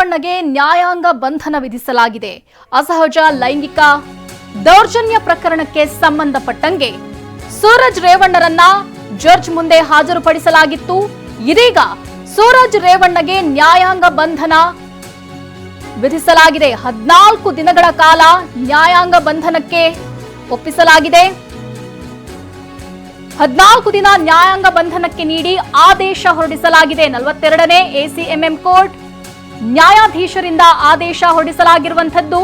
ರೇವಣ್ಣಗೆ ನ್ಯಾಯಾಂಗ ಬಂಧನ ವಿಧಿಸಲಾಗಿದೆ. ಅಸಹಜ ಲೈಂಗಿಕ ದೌರ್ಜನ್ಯ ಪ್ರಕರಣಕ್ಕೆ ಸಂಬಂಧಪಟ್ಟಂಗೆ ಸೂರಜ್ ರೇವಣ್ಣರನ್ನ ಜಡ್ಜ್ ಮುಂದೆ ಹಾಜರುಪಡಿಸಲಾಗಿತ್ತು. ಇದೀಗ ಸೂರಜ್ ರೇವಣ್ಣಗೆ ನ್ಯಾಯಾಂಗ ಬಂಧನ ವಿಧಿಸಲಾಗಿದೆ. ಹದಿನಾಲ್ಕು ದಿನಗಳ ಕಾಲ ನ್ಯಾಯಾಂಗ ಬಂಧನಕ್ಕೆ ಒಪ್ಪಿಸಲಾಗಿದೆ. ಹದಿನಾಲ್ಕು ದಿನ ನ್ಯಾಯಾಂಗ ಬಂಧನಕ್ಕೆ ನೀಡಿ ಆದೇಶ ಹೊರಡಿಸಲಾಗಿದೆ. ನಲವತ್ತೆರಡನೇ ಎಸಿಎಂಎಂ ಕೋರ್ಟ್ ನ್ಯಾಯಾಧೀಶರಿಂದ ಆದೇಶ ಹೊರಡಿಸಲಾಗಿರುವಂಥದ್ದು.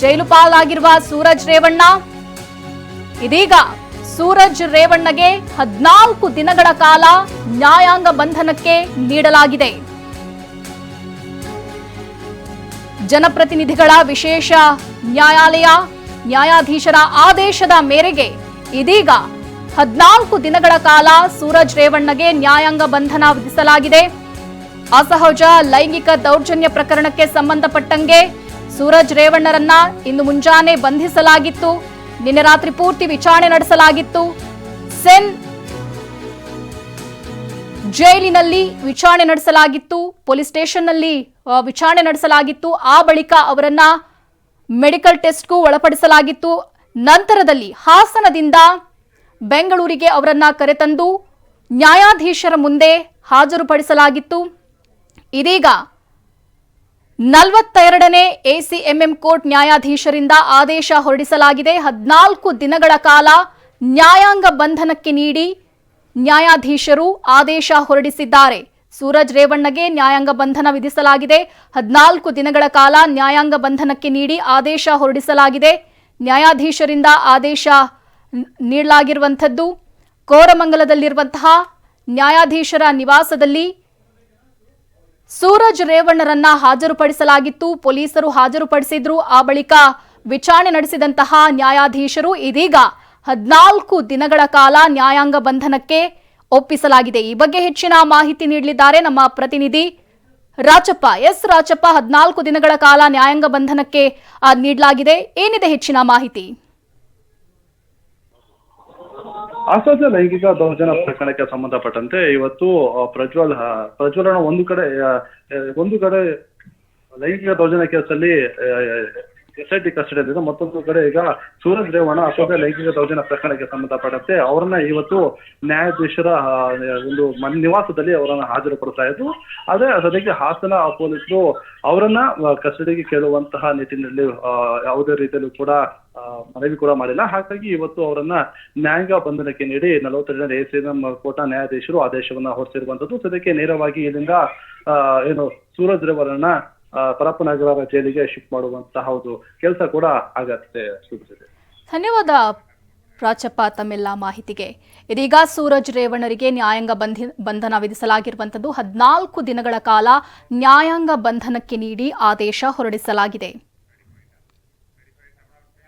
ಜೈಲು ಪಾಲಾಗಿರುವ ಸೂರಜ್ ರೇವಣ್ಣ. ಇದೀಗ ಸೂರಜ್ ರೇವಣ್ಣಗೆ ಹದಿನಾಲ್ಕು ದಿನಗಳ ಕಾಲ ನ್ಯಾಯಾಂಗ ಬಂಧನಕ್ಕೆ ನೀಡಲಾಗಿದೆ. ಜನಪ್ರತಿನಿಧಿಗಳ ವಿಶೇಷ ನ್ಯಾಯಾಲಯ ನ್ಯಾಯಾಧೀಶರ ಆದೇಶದ ಮೇರೆಗೆ ಇದೀಗ ಹದಿನಾಲ್ಕು ದಿನಗಳ ಕಾಲ ಸೂರಜ್ ರೇವಣ್ಣಗೆ ನ್ಯಾಯಾಂಗ ಬಂಧನ ವಿಧಿಸಲಾಗಿದೆ. ಅಸಹಜ ಲೈಂಗಿಕ ದೌರ್ಜನ್ಯ ಪ್ರಕರಣಕ್ಕೆ ಸಂಬಂಧಪಟ್ಟಂಗೆ ಸೂರಜ್ ರೇವಣ್ಣರನ್ನ ಇಂದು ಮುಂಜಾನೆ ಬಂಧಿಸಲಾಗಿತ್ತು. ನಿನ್ನೆ ರಾತ್ರಿ ಪೂರ್ತಿ ವಿಚಾರಣೆ ನಡೆಸಲಾಗಿತ್ತು. ಸೆನ್ ಜೈಲಿನಲ್ಲಿ ವಿಚಾರಣೆ ನಡೆಸಲಾಗಿತ್ತು. ಪೊಲೀಸ್ ಸ್ಟೇಷನ್ನಲ್ಲಿ ವಿಚಾರಣೆ ನಡೆಸಲಾಗಿತ್ತು. ಆ ಬಳಿಕ ಅವರನ್ನ ಮೆಡಿಕಲ್ ಟೆಸ್ಟ್ಗೂ ಒಳಪಡಿಸಲಾಗಿತ್ತು. ನಂತರದಲ್ಲಿ ಹಾಸನದಿಂದ ಬೆಂಗಳೂರಿಗೆ ಅವರನ್ನ ಕರೆತಂದು ನ್ಯಾಯಾಧೀಶರ ಮುಂದೆ ಹಾಜರುಪಡಿಸಲಾಗಿತ್ತು. ಇದೀಗ ನಲವತ್ತೆರಡನೇ ಎಸಿಎಂಎಂ ಕೋರ್ಟ್ ನ್ಯಾಯಾಧೀಶರಿಂದ ಆದೇಶ ಹೊರಡಿಸಲಾಗಿದೆ. ಹದಿನಾಲ್ಕು ದಿನಗಳ ಕಾಲ ನ್ಯಾಯಾಂಗ ಬಂಧನಕ್ಕೆ ನೀಡಿ ನ್ಯಾಯಾಧೀಶರು ಆದೇಶ ಹೊರಡಿಸಿದ್ದಾರೆ. ಸೂರಜ್ ರೇವಣ್ಣಗೆ ನ್ಯಾಯಾಂಗ ಬಂಧನ ವಿಧಿಸಲಾಗಿದೆ. ಹದಿನಾಲ್ಕು ದಿನಗಳ ಕಾಲ ನ್ಯಾಯಾಂಗ ಬಂಧನಕ್ಕೆ ನೀಡಿ ಆದೇಶ ಹೊರಡಿಸಲಾಗಿದೆ. ನ್ಯಾಯಾಧೀಶರಿಂದ ಆದೇಶ ನೀಡಲಾಗಿರುವಂಥದ್ದು ಕೋರಮಂಗಲದಲ್ಲಿರುವಂತಹ ನ್ಯಾಯಾಧೀಶರ ನಿವಾಸದಲ್ಲಿ ಸೂರಜ್ ರೇವಣ್ಣರನ್ನ ಹಾಜರುಪಡಿಸಲಾಗಿತ್ತು. ಪೊಲೀಸರು ಹಾಜರುಪಡಿಸಿದ್ರು. ಆ ಬಳಿಕ ವಿಚಾರಣೆ ನಡೆಸಿದಂತಹ ನ್ಯಾಯಾಧೀಶರು ಇದೀಗ ಹದಿನಾಲ್ಕು ದಿನಗಳ ಕಾಲ ನ್ಯಾಯಾಂಗ ಬಂಧನಕ್ಕೆ ಒಪ್ಪಿಸಲಾಗಿದೆ. ಈ ಬಗ್ಗೆ ಹೆಚ್ಚಿನ ಮಾಹಿತಿ ನೀಡಲಿದ್ದಾರೆ ನಮ್ಮ ಪ್ರತಿನಿಧಿ ರಾಜಪ್ಪ. ಎಸ್ ರಾಜಪ್ಪ, ಹದಿನಾಲ್ಕು ದಿನಗಳ ಕಾಲ ನ್ಯಾಯಾಂಗ ಬಂಧನಕ್ಕೆ ನೀಡಲಾಗಿದೆ. ಏನಿದೆ ಹೆಚ್ಚಿನ ಮಾಹಿತಿ? ಅಸಹಜ ಲೈಂಗಿಕ ದೌರ್ಜನ್ಯ ಪ್ರಕರಣಕ್ಕೆ ಸಂಬಂಧಪಟ್ಟಂತೆ ಇವತ್ತು ಪ್ರಜ್ವಲ್ ಪ್ರಜ್ವಲನ ಒಂದು ಕಡೆ ಒಂದು ಕಡೆ ಲೈಂಗಿಕ ದೌರ್ಜನ್ಯ ಕೇಸಲ್ಲಿ ಎಸ್ ಐ ಟಿ ಕಸ್ಟಡಿಯಲ್ಲಿದೆ. ಮತ್ತೊಂದು ಕಡೆ ಈಗ ಸೂರಜ್ ರೇವಣ್ಣ ಅಸಹಜ ಲೈಂಗಿಕ ದೌರ್ಜನ್ಯ ಪ್ರಕರಣಕ್ಕೆ ಸಂಬಂಧಪಟ್ಟಂತೆ ಅವರನ್ನ ಇವತ್ತು ನ್ಯಾಯಾಧೀಶರ ಒಂದು ಮನ್ ನಿವಾಸದಲ್ಲಿ ಅವರನ್ನ ಹಾಜರುಪಡಿಸ್ತಾ ಇದ್ರು. ಆದ್ರೆ ಸದ್ಯಕ್ಕೆ ಹಾಸನ ಪೊಲೀಸರು ಅವರನ್ನ ಕಸ್ಟಡಿಗೆ ಕೇಳುವಂತಹ ನಿಟ್ಟಿನಲ್ಲಿ ಯಾವುದೇ ರೀತಿಯಲ್ಲೂ ಕೂಡ ಮನವಿ ಕೂಡ ಮಾಡಿಲ್ಲ. ಹಾಗಾಗಿ ಇವತ್ತು ಅವರನ್ನ ನ್ಯಾಯಾಂಗ ಬಂಧನಕ್ಕೆ ನೀಡಿ ನಲವತ್ತೆರಡನೇ ಎಂ ಕೋರ್ಟ್ ನ್ಯಾಯಾಧೀಶರು ಆದೇಶವನ್ನ ಹೊರಡಿಸಿರುವಂತದ್ದು. ಸದ್ಯಕ್ಕೆ ನೇರವಾಗಿ ಇಲ್ಲಿಂದ ಏನು ಸೂರಜ್ ರೇವರನ್ನ ಪರಪ್ಪನಗರ ಜೈಲಿಗೆ ಶಿಫ್ಟ್ ಮಾಡುವಂತಹ ಒಂದು ಕೆಲಸ ಕೂಡ ಆಗತ್ತೆ ಧನ್ಯವಾದ ಪ್ರಾಚಪ್ಪ ತಮ್ಮೆಲ್ಲ ಮಾಹಿತಿಗೆ. ಇದೀಗ ಸೂರಜ್ ರೇವಣ್ಣರಿಗೆ ನ್ಯಾಯಾಂಗ ಬಂಧಿ, ಬಂಧನ ವಿಧಿಸಲಾಗಿರುವಂಥದ್ದು ಹದಿನಾಲ್ಕು ದಿನಗಳ ಕಾಲ ನ್ಯಾಯಾಂಗ ಬಂಧನಕ್ಕೆ ನೀಡಿ ಆದೇಶ ಹೊರಡಿಸಲಾಗಿದೆ.